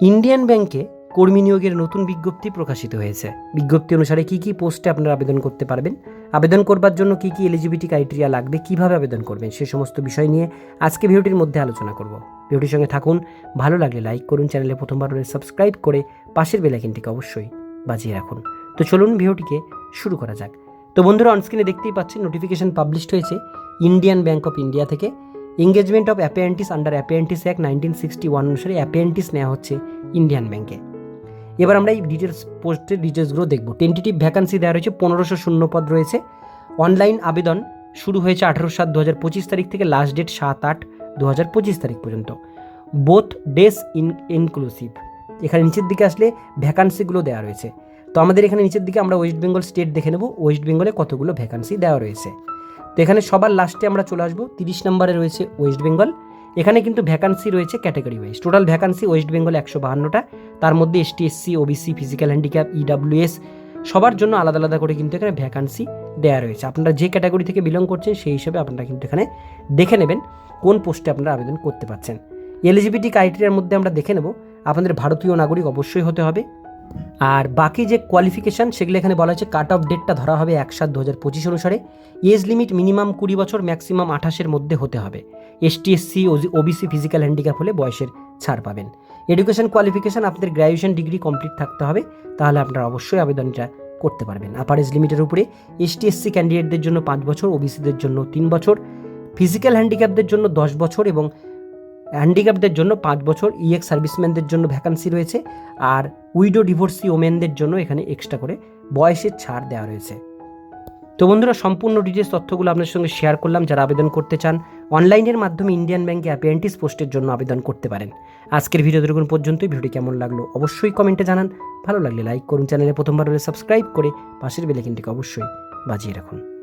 Indian ব্যাংকে কর্মী নিয়োগের নতুন বিজ্ঞপ্তি প্রকাশিত হয়েছে। বিজ্ঞপ্তি অনুসারে কি কি পোস্টে আপনারা আবেদন করতে পারবেন? আবেদন করবার জন্য কি কি এলিজিবিলিটি ক্রাইটেরিয়া লাগবে? কীভাবে আবেদন করবেন? সে সমস্ত বিষয় নিয়ে আজকে ভিডিওটির মধ্যে আলোচনা করব। ভিডিওটির সঙ্গে থাকুন, ভালো লাগলে লাইক করুন, চ্যানেলে প্রথমবার হলে সাবস্ক্রাইব করে পাশের বেলাইকিনটিকে অবশ্যই বাজিয়ে রাখুন। তো চলুন ভিডিওটিকে শুরু করা যাক। তো বন্ধুরা অনস্ক্রিনে দেখতেই পাচ্ছেন নোটিফিকেশন পাবলিশড হয়েছে ইন্ডিয়ান ব্যাংক অফ ইন্ডিয়া থেকে। Engagement of apprentices under apprentices act nineteen sixty one অনুসারে অ্যাপেন্টিস নেওয়া হচ্ছে ইন্ডিয়ান ব্যাংকে এবার আমরা এই ডিটেলস পোস্টের ডিটেলসগুলো দেখব। টেন্টেটিভ ভ্যাকান্সি দেওয়া রয়েছে, পনেরোশো শূন্য পদ রয়েছে। অনলাইন আবেদন শুরু হয়েছে আঠারো সাত দু হাজার পঁচিশ তারিখ থেকে লাস্ট ডেট সাত আট দু হাজার পঁচিশ তারিখ পর্যন্ত। বোথ ডেস ইন ইনক্লুসিভ এখানে নিচের দিকে আসলে ভ্যাকান্সিগুলো দেওয়া রয়েছে। তো আমাদের এখানে নিচের দিকে আমরা ওয়েস্ট বেঙ্গল স্টেট দেখে নেব। ওয়েস্ট বেঙ্গলে কতগুলো ভ্যাকান্সি দেওয়া রয়েছে। তো এখানে সবার লাস্টে আমরা চলে আসব। তিরিশ নম্বরে রয়েছে ওয়েস্ট বেঙ্গল এখানে কিন্তু ভ্যাকান্সি রয়েছে category wise total vacancy West Bengal একশো বাহান্নটা। তার মধ্যে ST SC OBC physical handicap EWS সবার জন্য আলাদা আলাদা করে কিন্তু এখানে ভ্যাকান্সি দেওয়া রয়েছে। আপনারা যে ক্যাটাগরি থেকে বিলং করছেন সেই হিসাবে আপনারা কিন্তু এখানে দেখে নেবেন কোন পোস্টে আপনারা আবেদন করতে পারছেন। এলিজিবিলিটি ক্রাইটেরিয়ার মধ্যে আমরা দেখে নেব। আপনাদের ভারতীয় নাগরিক অবশ্যই হতে হবে। আর বাকি যে কোয়ালিফিকেশান সেগুলো এখানে বলা হয়েছে কাট অফ ডেটটা ধরা হবে এক সাত দু হাজার পঁচিশ অনুসারে। এজ লিমিট মিনিমাম কুড়ি বছর ম্যাক্সিমাম আঠাশের মধ্যে হতে হবে। ST SC OBC physical handicap হলে বয়সের ছাড় পাবেন। এডুকেশন কোয়ালিফিকেশান আপনাদের গ্র্যাজুয়েশন ডিগ্রি কমপ্লিট থাকতে হবে, তাহলে আপনারা অবশ্যই আবেদনটা করতে পারবেন। আপার এজ লিমিটের উপরে এসটি এসসি ক্যান্ডিডেটদের জন্য পাঁচ বছর ওবিসিদের জন্য তিন বছর ফিজিক্যাল হ্যান্ডিক্যাপদের জন্য দশ বছর এবং হ্যান্ডিক্যাপদের জন্য পাঁচ বছর ইএক্স সার্ভিসম্যানদের জন্য ভ্যাকান্সি রয়েছে আর উইডো ডিভোর্সি ওমেনদের জন্য এখানে এক্সট্রা করে বয়সের ছাড় দেওয়া রয়েছে। তো বন্ধুরা, সম্পূর্ণ ডিটেলস তথ্যগুলো আপনার সঙ্গে শেয়ার করলাম। যারা আবেদন করতে চান, অনলাইনের মাধ্যমে ইন্ডিয়ান ব্যাঙ্কে অ্যাপিয়েন্টিস পোস্টের জন্য আবেদন করতে পারেন। আজকের ভিডিও দেখুন পর্যন্তই। ভিডিওটি কেমন লাগল অবশ্যই কমেন্টে জানান। ভালো লাগলে লাইক করুন, চ্যানেলে প্রথমবার হলে সাবস্ক্রাইব করে পাশের বেলাইকিনটিকে অবশ্যই বাজিয়ে রাখুন।